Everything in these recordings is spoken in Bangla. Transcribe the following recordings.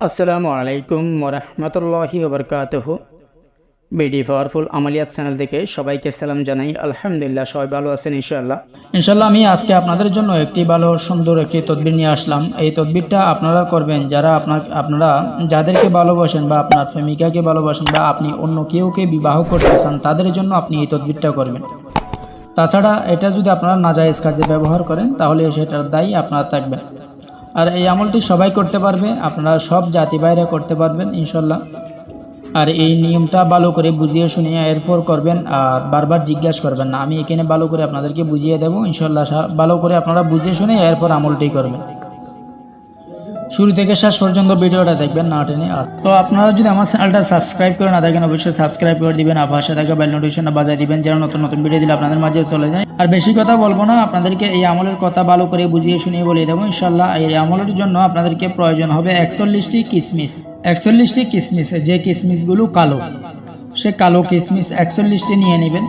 আসসালামু আলাইকুম ওরহমতুল্লাহি ওবরকাতহ বিডি পাওয়ারফুল আমালিয়াত চ্যানেল থেকে সবাইকে সালাম জানাই। আলহামদুলিল্লাহ, সবাই ভালো আছেন ইনশাআল্লাহ। ইনশাল্লাহ আমি আজকে আপনাদের জন্য একটি ভালো, সুন্দর একটি তদবির নিয়ে আসলাম। এই তদবিরটা আপনারা করবেন, যারা আপনার, আপনারা যাদেরকে ভালোবাসেন বা আপনার প্রেমিকাকে ভালোবাসেন বা আপনি অন্য কেউকে বিবাহ করতে চান, তাদের জন্য আপনি এই তদবিরটা করবেন। তাছাড়া এটা যদি আপনারা নাজায়েজ কাজে ব্যবহার করেন, তাহলে সেটার দায়ী আপনারা থাকবেন। আর এই আমলটি সবাই করতে পারবে, আপনারা সব জাতি বাইরে করতে পারবেন, ইনশাল্লাহ। আর এই নিয়মটা ভালো করে বুঝিয়ে শুনিয়ে এরপর করবেন আর বারবার জিজ্ঞাসা করবেন না। আমি এখানে ভালো করে আপনাদেরকে বুঝিয়ে দেবো, ইনশাল্লাহ ভালো করে আপনারা বুঝিয়ে শুনে এরপর আমলটি করবেন। শুরু থেকে শেষ পর্যন্ত ভিডিওটা দেখবেন, না টেনে তো আপনারা যদি আমার চ্যানেলটা সাবস্ক্রাইব করে না থাকেন, অবশ্যই সাবস্ক্রাইব করে দিবেন, আর পাশে থাকা বেল নোটিফিকেশনটা বাজায় দিবেন, যেন নতুন নতুন ভিডিও দিলে আপনাদের মাঝে চলে যায়। আর বেশি কথা বলব না, আপনাদেরকে এই আমলের কথা ভালো করে বুঝিয়ে শুনিয়ে বলে দেবো ইনশাল্লাহ এই আমলের জন্য আপনাদেরকে প্রয়োজন হবে একচল্লিশটি কিসমিস। একচল্লিশটি কিসমিস, যে কিসমিসগুলো কালো, সে কালো কিসমিস একচল্লিশটি নিয়ে নেবেন।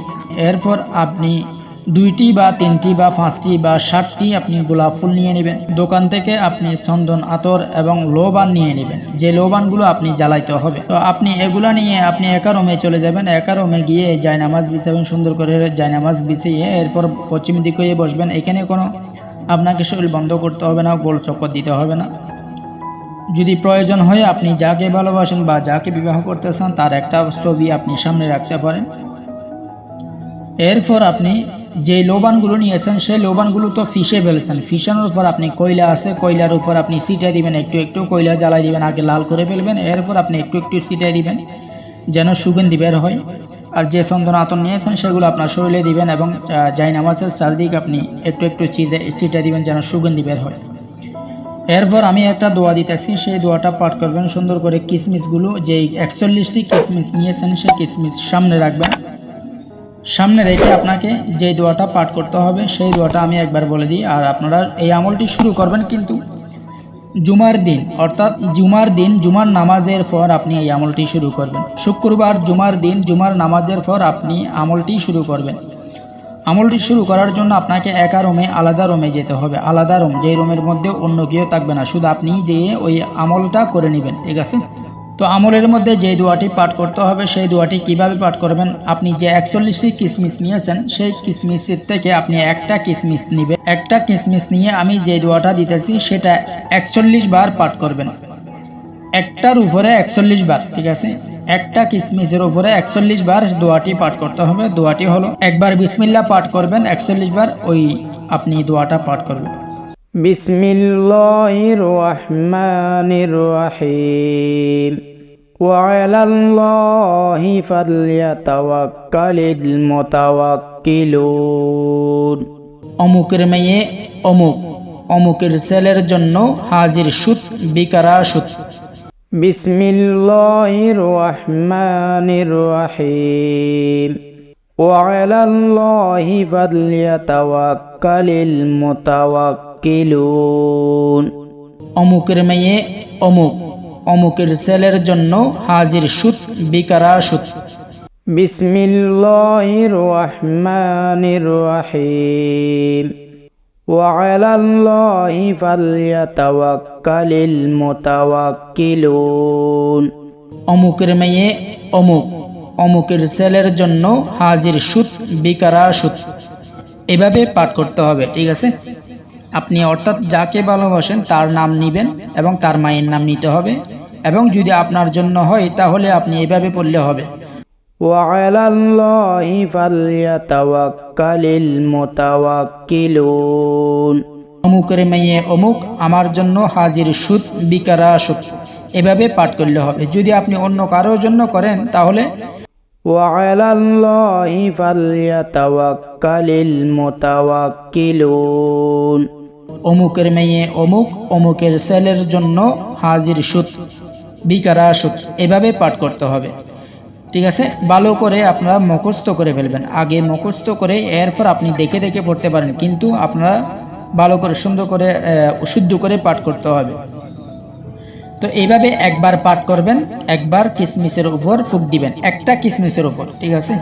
এরপর আপনি দুইটি বা তিনটি বা পাঁচটি বা ষাটটি আপনি গোলাপ ফুল নিয়ে নেবেন। দোকান থেকে আপনি চন্দন, আতর এবং লোবান নিয়ে নেবেন, যে লোবানগুলো আপনি জ্বালাইতে হবে। তো আপনি এগুলা নিয়ে আপনি একা রুমে চলে যাবেন, একা রুমে গিয়ে জায়নামাজ বিছাবেন সুন্দর করে জায়নামাজ বিছিয়ে এরপর পশ্চিম দিকে বসবেন। এখানে কোনো আপনাকে শরীর বন্ধ করতে হবে না, গোল চক্কর দিতে হবে না। যদি প্রয়োজন হয় আপনি যাকে ভালোবাসেন বা যাকে বিবাহ করতে চান, তার একটা ছবি আপনি সামনে রাখতে পারেন। এরপর আপনি যে লোবানগুলো নিয়েছেন সেই লোবানগুলো তো ফিসে ফেলছেন। ফিসানোর পর আপনি কয়লা আছে, কয়লার উপর আপনি সিটে দিবেন, একটু একটু কয়লা জ্বালাই দিবেন, আগে লাল করে ফেলবেন, এরপর আপনি একটু একটু সিটে দিবেন, যেন সুগন্ধি বের হয়। আর যে চন্দন আতন নিয়েছেন, সেগুলো আপনার শরীরে দিবেন এবং যাই নামাজের চারদিক আপনি একটু একটু সিটে দিবেন, যেন সুগন্ধি বের হয়। এরপর আমি একটা দোয়া দিতেছি, সেই দোয়াটা পাঠ করবেন। সুন্দর করে কিসমিসগুলো, যেই একচল্লিশটি কিসমিস নিয়েছেন, সেই কিসমিস সামনে রাখবেন। সামনে রেখে আপনাকে যে দোয়াটা পাঠ করতে হবে, সেই দোয়াটা আমি একবার বলে দিই। আর আপনারা এই আমলটি শুরু করবেন কিন্তু জুমার দিন, অর্থাৎ জুমার দিন, জুমার নামাজের পর আপনি এই আমলটি শুরু করবেন। শুক্রবার জুমার দিন, জুমার নামাজের পর আপনি আমলটি শুরু করবেন। আমলটি শুরু করার জন্য আপনাকে একা রুমে, আলাদা রুমে যেতে হবে। আলাদা রুম, যেই রুমের মধ্যে অন্য কেউ থাকবে না। শুধু আপনি যেয়ে ওই আমলটা করে নেবেন, ঠিক আছে? তো আমলের মধ্যে যে দোয়াটি পাঠ করতে হবে, সেই দোয়াটি কীভাবে পাঠ করবেন? আপনি যে একচল্লিশটি কিসমিস নিয়েছেন, সেই কিসমিসের থেকে আপনি একটা কিসমিস নেবেন। একটা কিসমিস নিয়ে আমি যে দোয়াটা দিতেছি, সেটা একচল্লিশ বার পাঠ করবেন। একটার উপরে একচল্লিশ বার, ঠিক আছে? একটা কিসমিসের উপরে একচল্লিশ বার দোয়াটি পাঠ করতে হবে। দোয়াটি হলো, একবার বিসমিল্লা পাঠ করবেন, একচল্লিশ বার ওই আপনি দোয়াটা পাঠ করবেন। বিসমিল্লাহির রহমানির রহিম وعلى الله فليتوكل المتوكلون অমুকের মেয়ে অমুক অমুকের ছেলের জন্য হাজির সুত বিকারা সুত بسم الله الرحمن الرحيم وعلى الله فليتوكل المتوكلون অমুকের মেয়ে অমুক অমুকের ছেলের জন্য হাজির সুত বিকারা সুত بسم الله الرحمن الرحيم وعلى الله فليتوكل المتوكلون অমুকের মেয়ে অমুক অমুকের ছেলের জন্য হাজির সুত বিকারা সুত এভাবে পাঠ করতে হবে ঠিক আছে আপনি অর্থাৎ যাকে ভালোবাসেন তার নাম নিবেন এবং তার মায়ের নাম নিতে হবে এবং যদি আপনার জন্য হয় তাহলে আপনি এভাবে পড়লে হবে وعلى الله فليتوكل المتوكلون অমুকের মেয়ে অমুক আমার জন্য হাজির সুদ বিকারা সুদ এভাবে পাঠ করলে হবে যদি আপনি অন্য কারোর জন্য করেন তাহলে وعلى الله فليتوكل المتوكلون অমুকের মেয়ে অমুক, অমুকের ছেলের জন্য হাজির সুদ বিকারা সুদ, এভাবে পাঠ করতে হবে। ঠিক আছে? ভালো করে আপনারা মুখস্থ করে ফেলবেন। আগে মুখস্থ করে এরপর আপনি দেখে দেখে পড়তে পারেন, কিন্তু আপনারা ভালো করে সুন্দর করে শুদ্ধ করে পাঠ করতে হবে। তো এইভাবে একবার পাঠ করবেন, একবার কিসমিসের উপর ফুক দিবেন, একটা কিসমিসের উপর, ঠিক আছে?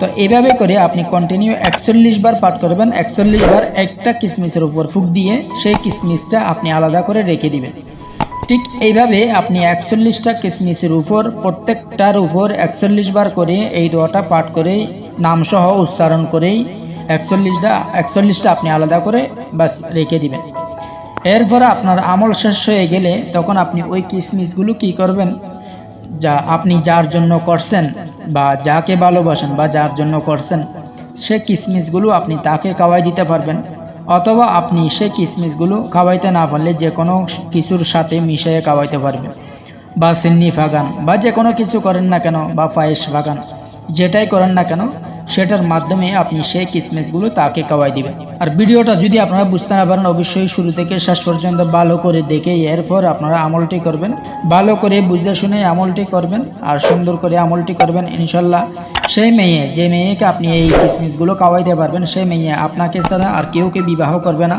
তো এইভাবে করে আপনি কন্টিনিউ একচল্লিশ বার পাঠ করবেন, একচল্লিশ বার একটা কিসমিসের উপর ফুক দিয়ে সেই কিসমিসটা আপনি আলাদা করে রেখে দিবেন। ঠিক এইভাবে আপনি একচল্লিশটা কিসমিসের উপর প্রত্যেকটার উপর একচল্লিশ বার করে এই দোয়াটা পাঠ করে নামসহ উচ্চারণ করেই একচল্লিশটা একচল্লিশটা আপনি আলাদা করে বাস রেখে দিবেন। এরপরে আপনার আমল শেষ হয়ে গেলে তখন আপনি ওই কিসমিসগুলো কি করবেন? যা আপনি যার জন্য করছেন বা যাকে ভালোবাসেন বা যার জন্য করছেন, সে কিসমিসগুলো আপনি তাকে খাওয়াই দিতে পারবেন। অথবা আপনি সে কিসমিসগুলো খাওয়াইতে না পারলে যে কোনো কিছুর সাথে মিশিয়ে খাওয়াইতে পারবেন। বা সিন্নি ফাগান, বা যে কোনো কিছু করেন না কেন, বা পায়েস ফাগান, যেটাই করেন না কেন, সেটার মাধ্যমে আপনি সেই কিসমিসগুলো তাকে খাওয়াই দিবেন। আর ভিডিওটা যদি আপনারা বুঝতে না পারেন, অবশ্যই শুরু থেকে শেষ পর্যন্ত ভালো করে দেখে এরপর আপনারা আমলটি করবেন। ভালো করে বুঝতে শুনে আমলটি করবেন আর সুন্দর করে আমলটি করবেন, ইনশাল্লাহ। সেই মেয়ে, যে মেয়েকে আপনি এই কিসমিসগুলো খাওয়াইতে পারবেন, সেই মেয়ে আপনাকে ছাড়া আর কেউকে বিবাহ করবে না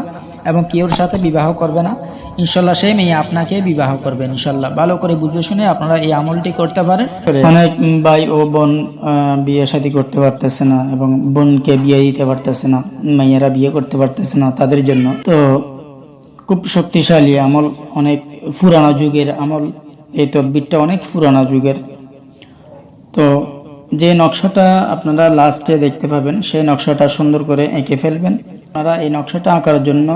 এবং কেউর সাথে বিবাহ করবে না। ইনশাল্লাহ সেই মেয়ে আপনাকে বিবাহ করবেন ইনশাল্লাহ। ভালো করে বুঝে শুনে আপনারা এই আমলটি করতে পারেন। অনেক ভাই ও বোন বিয়ে শাদী করতে পারতেছে না এবং বোনকে বিয়ে দিতে পারতেছে না, মেয়েরা বিয়ে করতে পারতেছে না তাদের জন্য। তো খুব শক্তিশালী আমল, অনেক পুরানো যুগের আমল। এই তদ্বিরটা অনেক পুরানো যুগের। তো যে নকশাটা আপনারা লাস্টে দেখতে পাবেন, সেই নকশাটা সুন্দর করে এঁকে ফেলবেন। আপনারা এই নকশাটা আঁকার জন্য,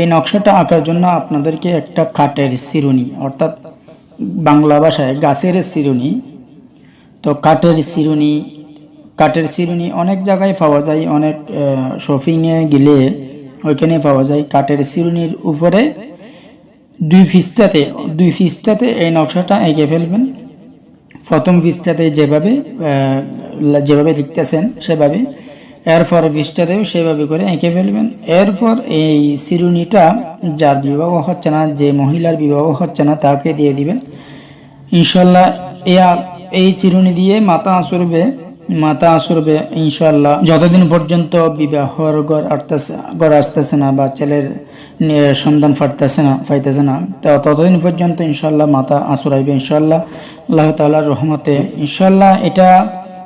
এই নকশাটা আঁকার জন্য আপনাদেরকে একটা কাঠের সিরুনি অর্থাৎ বাংলা ভাষায় গাছের সিরুনি তো কাঠের সিরুনি কাঠের সিরুনি অনেক জায়গায় পাওয়া যায়, অনেক শপিংয়ে গেলে ওইখানে পাওয়া যায়। কাঠের সিরুনির উপরে দুই ফিসটাতে দুই ফিসটাতে এই নকশাটা এঁকে ফেলবেন। প্রথম পৃষ্ঠাতে যেভাবে যেভাবে লিখতেছেন, সেভাবে। এরপর পৃষ্ঠাতেও সেভাবে করে এঁকে ফেলবেন। এরপর এই চিরুনিটা যার বিবাহ হচ্ছে না, যে মহিলার বিবাহ হচ্ছে না, তাকে দিয়ে দিবেন। ইনশাল্লাহ এয়া- এই চিরুনি দিয়ে মাতা আসরবে মাতা আসরবে ইনশাল্লাহ যতদিন পর্যন্ত বিবাহর ঘর আসতেছে ঘর আসতেছে না বা ছেলের নে- সন্তান ফাটতেছে না পাইতেছে না তো ততদিন পর্যন্ত ইনশাল্লাহ মাথা আসরাইবে ইনশাল্লাহ আল্লাহ তাআলার রহমতে ইনশাল্লাহ এটা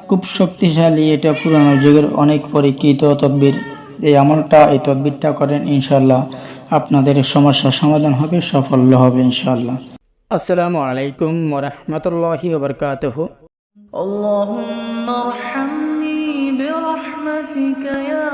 খুব শক্তিশালী এটা পুরানো যুগের অনেক পরীক্ষিত তদ্বির এই আমলটা এই তদ্বিরটা করেন ইনশাল্লাহ আপনাদের সমস্যার সমাধান হবে সাফল্য হবে ইনশাল্লাহ আসসালামু আলাইকুম ওরহমতুল্লাহি ওবরকাতহ اللهم ارحمني برحمتك يا